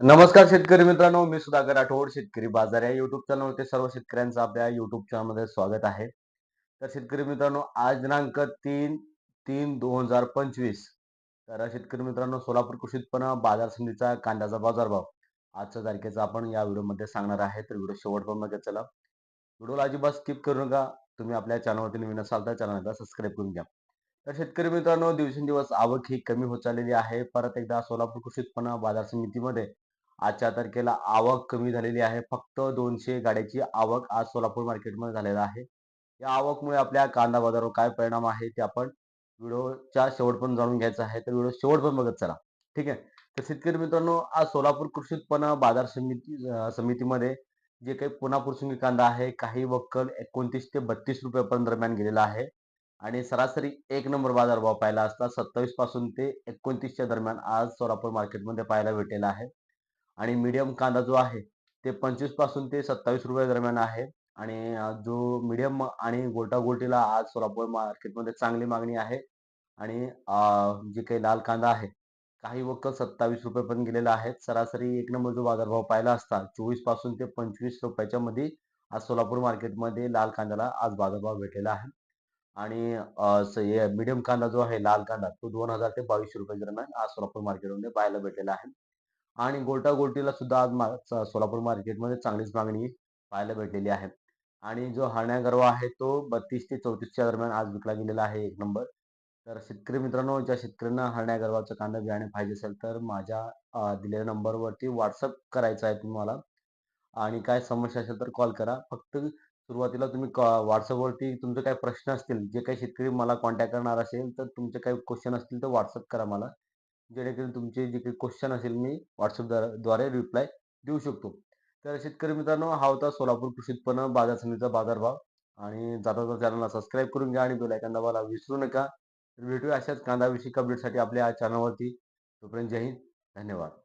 नमस्कार शेतकरी मित्रांनो मी सुधाकर राठोड शेतकरी बाजार या युट्यूब चॅनलवरती सर्व शेतकऱ्यांचं आपल्या युट्यूब चॅनलमध्ये स्वागत आहे. तर शेतकरी मित्रांनो आज दिनांक तीन तीन दोन हजार पंचवीस. तर शेतकरी मित्रांनो सोलापूर कृषी उत्पन्न बाजार समितीचा कांद्याचा बाजारभाव आजच्या तारखेचा आपण या व्हिडिओमध्ये सांगणार आहे. तर व्हिडिओ शेवटपर्यंत बघत चला. व्हिडिओला अजिबात स्किप करू नका. तुम्ही आपल्या चॅनलवरती नवीन असाल तर चॅनलला सबस्क्राईब करून घ्या. तर शेतकरी मित्रांनो दिवसेंदिवस आवक ही कमी होत चाललेली आहे. परत एकदा सोलापूर कृषी उत्पन्न बाजार समितीमध्ये आजच्या तारखेला आवक कमी झालेली आहे. फक्त दोनशे गाड्याची आवक आज सोलापूर मार्केटमध्ये झालेला आहे. या आवकमुळे आपल्या कांदा बाजारावर काय परिणाम आहे ते आपण व्हिडिओच्या पण जाणून घ्यायचा आहे. तर व्हिडिओ पण बघत चला. ठीक आहे? तर शेतकरी मित्रांनो आज सोलापूर कृषी उत्पन्न बाजार समिती समितीमध्ये जे काही पुन्हा पुरसुंगी कांदा आहे काही वक्कल एकोणतीस ते बत्तीस रुपयापर्यंत दरम्यान गेलेला आहे. आणि सरासरी एक नंबर बाजार भाव पाहिला असता सत्तावीसपासून ते एकोणतीसच्या दरम्यान आज सोलापूर मार्केटमध्ये पाहायला भेटलेला आहे. आणि मीडियम कांदा जो आहे ते पंचवीसपासून ते सत्तावीस रुपये दरम्यान आहे. आणि जो मीडियम आणि गोटा गोटीला आज सोलापूर मार्केटमध्ये चांगली मागणी आहे. आणि जे काही लाल कांदा आहे काही वक्त सत्तावीस रुपये पण गेलेला आहे सरासरी एक नंबर जो बाजारभाव पाहिला असता चोवीसपासून ते पंचवीस रुपयाच्या मध्ये आज सोलापूर मार्केटमध्ये लाल कांद्याला आज बाजारभाव भेटलेला आहे. आणि मीडियम कांदा जो आहे लाल कांदा तो दोन हजार ते बावीसशे रुपये दरम्यान आज सोलापूर मार्केटमध्ये पाहायला भेटलेला आहे. आणि गोटागोटीला सुद्धा आज मा- सोलापूर मार्केटमध्ये चांगलीच मागणी पाहायला भेटलेली आहे. आणि जो हरण्या गरवा आहे तो बत्तीस ते चौतीसच्या दरम्यान आज विकला गेलेला आहे एक नंबर. तर शेतकरी मित्रांनो ज्या शेतकऱ्यांना हरण्या गरवाचं कांदा बियाणे पाहिजे असेल तर माझ्या दिलेल्या नंबरवरती व्हॉट्सअप करायचं आहे तुम्हाला. आणि काय समस्या असेल तर कॉल करा. फक्त सुरुवातीला तुम्ही व्हॉट्सअपवरती तुमचे काही प्रश्न असतील जे काही शेतकरी मला कॉन्टॅक्ट करणार असेल तर तुमचे काही क्वेश्चन असतील तर व्हॉट्सअप करा मला. जेणेकरून तुमचे जे काही क्वेश्चन असेल मी व्हॉट्सअपद्वारे रिप्लाय देऊ शकतो. तर शेतकरी मित्रांनो हा होता सोलापूर कृषी उत्पन्न बाजार समितीचा बाजारभाव. आणि जाता जाता चॅनलला सबस्क्राईब करून घ्या आणि बेल आयकॉन दाबायला विसरू नका. तर भेटूया अशाच कांदाविषयी अपडेटसाठी आपल्या चॅनलवरती तोपर्यंत जय हिंद. धन्यवाद.